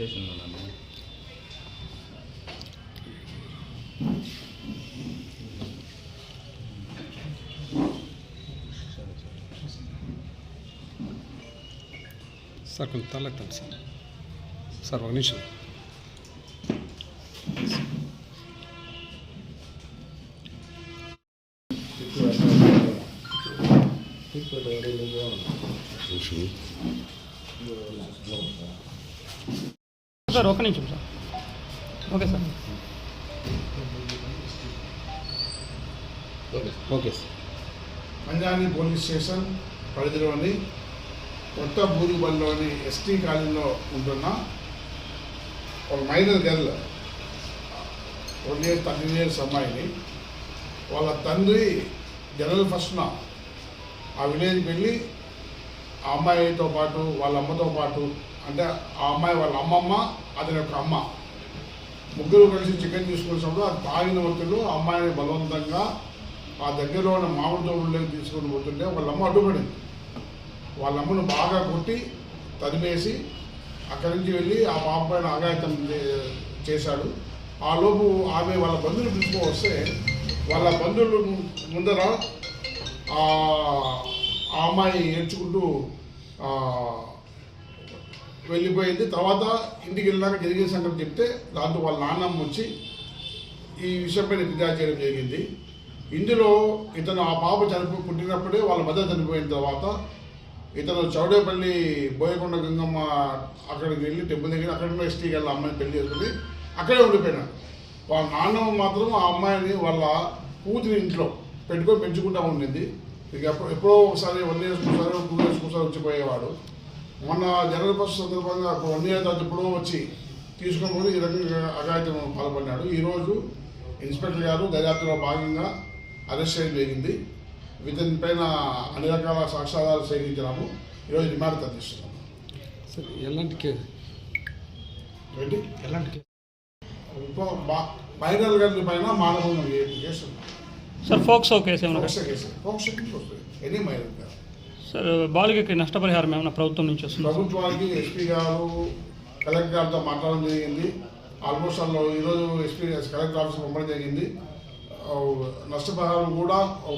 స్టేషన్లోనమ్మా sir కొంచెం తలెత్తండి sir sir ఒక నిమిషం సార్ ఒక నిమిషం sir. Okay sir. Okay sir. పంజాని police station పరిధిలోని కొత్త బూరిబల్లిలోని ఎస్టీ కాలనీలో ఉంటున్న ఒక minor girl one year thirteen years అమ్మాయిని వాళ్ళ తండ్రి జనరల్ ఫస్ట్న ఆ విలేజ్కి వెళ్ళి ఆ అమ్మాయితో పాటు వాళ్ళ అమ్మతో పాటు అంటే ఆ అమ్మాయి వాళ్ళ అమ్మమ్మ అతని యొక్క అమ్మ. ముగ్గురు కలిసి చికెన్ తీసుకొచ్చినప్పుడు ఆ తాగిన వ్యక్తులు ఆ అమ్మాయిని బలవంతంగా ఆ దగ్గరలో ఉన్న మామిడి తోపుల్లోకి తీసుకొని పోతుంటే వాళ్ళ అమ్మ అడ్డుపడింది. వాళ్ళ అమ్మను బాగా కొట్టి తరిమేసి అక్కడి నుంచి వెళ్ళి ఆ పాప పైన ఆగాయతం చేశాడు. ఆ లోపు ఆమె వాళ్ళ బంధువులు పిలుచుకో వస్తే వాళ్ళ బంధువులు ముందర ఆ అమ్మాయి ఏడ్చుకుంటూ వెళ్ళిపోయింది తర్వాత ఇంటికి వెళ్ళాక జరిగిన సంగతి చెప్తే దాంతో వాళ్ళ నాన్నమ్మ వచ్చి ఈ విషయంపై ఫిర్యాదు చేయడం జరిగింది ఇందులో ఇతను ఆ పాప చనిపో పుట్టినప్పుడే వాళ్ళ మదర్ చనిపోయిన తర్వాత ఇతను చౌడేపల్లి బోయకొండ గంగమ్మ అక్కడికి వెళ్ళి టెంపుల్ దగ్గర అక్కడ ఉన్న ఎస్టీకి వెళ్ళి అమ్మాయిని పెళ్ళి చేసుకుని అక్కడే ఉండిపోయినాడు వాళ్ళ నాన్నమ్మ మాత్రం ఆ అమ్మాయిని వాళ్ళ కూతురి ఇంట్లో పెట్టుకొని పెంచుకుంటూ ఉండింది ఇక ఎప్పుడో ఎప్పుడో ఒకసారి వన్ ఇయర్స్ ఒకసారి టూ ఇయర్స్ ఒకసారి వచ్చిపోయేవాడు మొన్న జనరల్ బస్ సందర్భంగా వన్ ఇయర్ ఎప్పుడో వచ్చి తీసుకొని పోయి ఈ రకంగా అఘాయితం పాల్పడినాడు. ఈరోజు ఇన్స్పెక్టర్ గారు దర్యాప్తులో భాగంగా అరెస్ట్ చేయడం జరిగింది. ఇతని పైన అన్ని రకాల సాక్ష్యాధారాలు సేకరించినాము. ఈరోజు రిమాండ్ తగ్గిస్తున్నాము సార్ ఎలాంటి కేసు ఎలాంటి గారి పైన మానభంగం case sir POCSO case POCSO case. POCSO case వస్తుంది. ఎనీ మైనర్ గారు. సార్ బాలికకి నష్టపరిహారం ఏమైనా ప్రభుత్వం నుంచి వస్తుంది? ప్రభుత్వానికి ఎస్పీ గారు కలెక్టర్ గారితో మాట్లాడడం జరిగింది. ఆల్మోస్ట్ అందులో ఈరోజు ఎస్పీ కలెక్టర్ ఆఫీస్ పంపడం జరిగింది. నష్టపరిహారం కూడా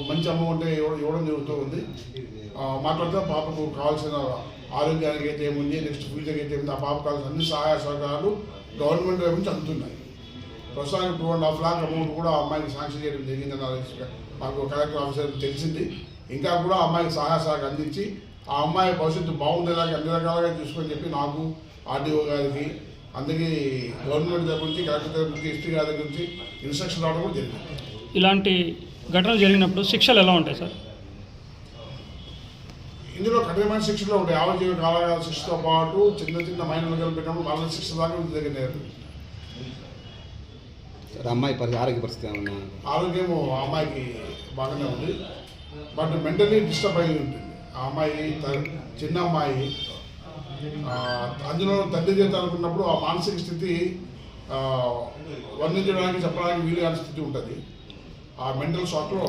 మంచి అమౌంట్ ఇవ్వడం ఇవ్వడం జరుగుతూ ఉంది. మాట్లాడితే పాపకు కావాల్సిన ఆరోగ్యానికి అయితే ఏముంది నెక్స్ట్ ఫ్యూచర్కి అయితే ఏముంది ఆ పాప కావాల్సిన అన్ని సహాయ సహకారాలు గవర్నమెంట్ వైపు నుంచి అందుతున్నాయి. ప్రస్తుతానికి two and half lakh amount కూడా అమ్మాయికి శాంక్షన్ చేయడం జరిగిందని మాకు కలెక్టర్ ఆఫీసర్ తెలిసింది. ఇంకా కూడా అమ్మాయికి సహాయ సహకారం అందించి ఆ అమ్మాయి భవిష్యత్తు బాగుండేలాగా అన్ని రకాలుగా చూసుకొని చెప్పి నాకు ఆర్డీఓ గారికి అందుకే గవర్నమెంట్ దగ్గర నుంచి కలెక్టర్ దగ్గర నుంచి ఎస్పీ గారి దగ్గర నుంచి ఇన్స్ట్రక్షన్ రావడం కూడా జరిగింది. ఇలాంటి ఘటనలు జరిగినప్పుడు శిక్షలు ఎలా ఉంటాయి సార్? ఇందులో కఠినమైన శిక్షలు ఉంటాయి. యావజ్జీవ కాలాగాల శిక్షతో పాటు చిన్న చిన్న మైనర్లు కలిపినప్పుడు వాళ్ళ శిక్ష దాకా సార్ అమ్మాయి పరి ఆరోగ్య పరిస్థితి ఏమన్నా? ఆరోగ్యం ఆ అమ్మాయికి బాగానే ఉంది. బట్ మెంటలీ డిస్టర్బ్ అయి ఉంటుంది. ఆ అమ్మాయి చిన్న అమ్మాయి అందులో తండ్రి చేత అనుకున్నప్పుడు ఆ మానసిక స్థితి వర్ణించడానికి చెప్పడానికి వీలు కాని స్థితి ఉంటుంది. ఆ మెంటల్ షాక్లో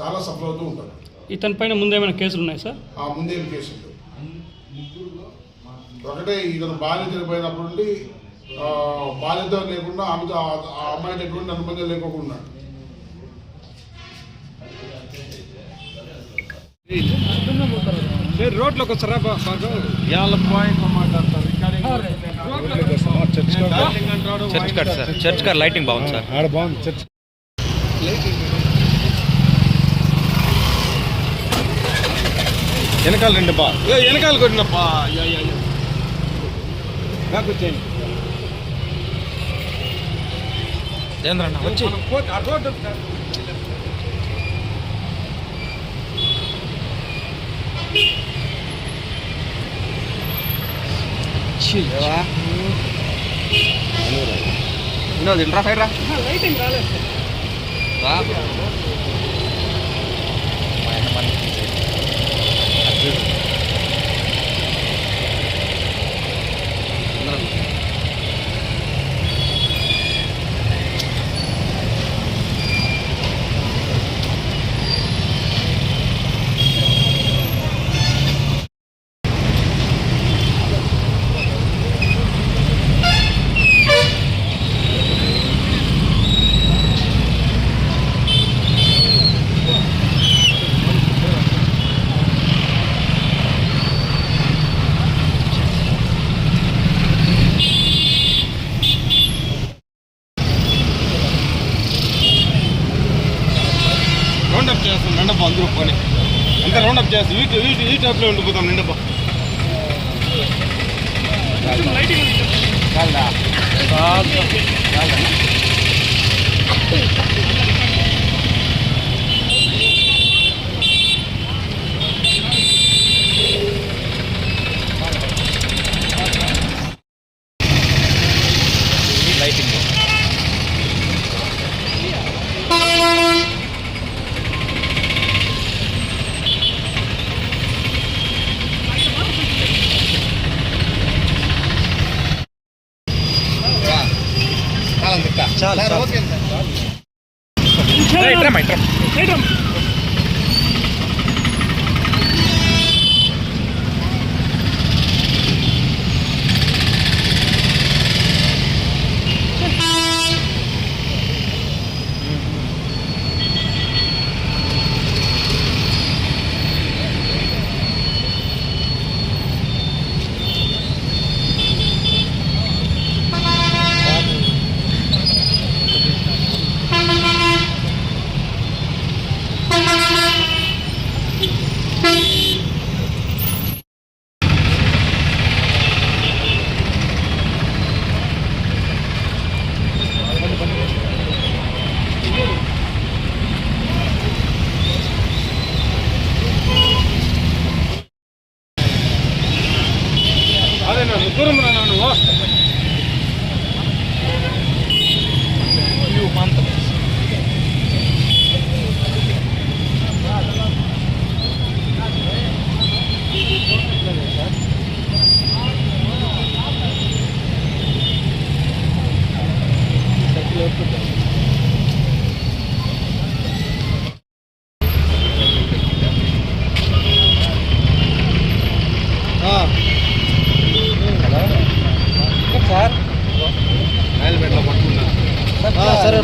చాలా సఫర్ అవుతూ ఉంటారు ఇతని పైన ముందు ఏమైనా కేసులు ఉన్నాయి సార్? ఆ ముందేం కేసులు ఒకటే ఇతను భార్య చనిపోయినప్పటి నుండి ఆ, బాధ్యత లేకుండా ఆమెతో ఆ- అమ్మాయితో ఎటువంటి అనుబంధం లేకోకుండా రోడ్లోకి బా- బాగా. Church cut sir. Church cut lighting బాగుంది సార్. ఆడ బాగుంది చర్చ్. వెనకాల రండి బా. వెనకాల కొట్టినప్పా. నాకు వచ్చేయండి. ఏంద్రన్న వచ్చి. రోడ్డు వినోద్ ఇంట్రా సైడ్ రా. ఈ ఈ ఈ టైప్లో ఉండిపోతాం నిండప్ప లైటింగ్ చాలు ಕುರುಮ್ರ ನಾನು. సరే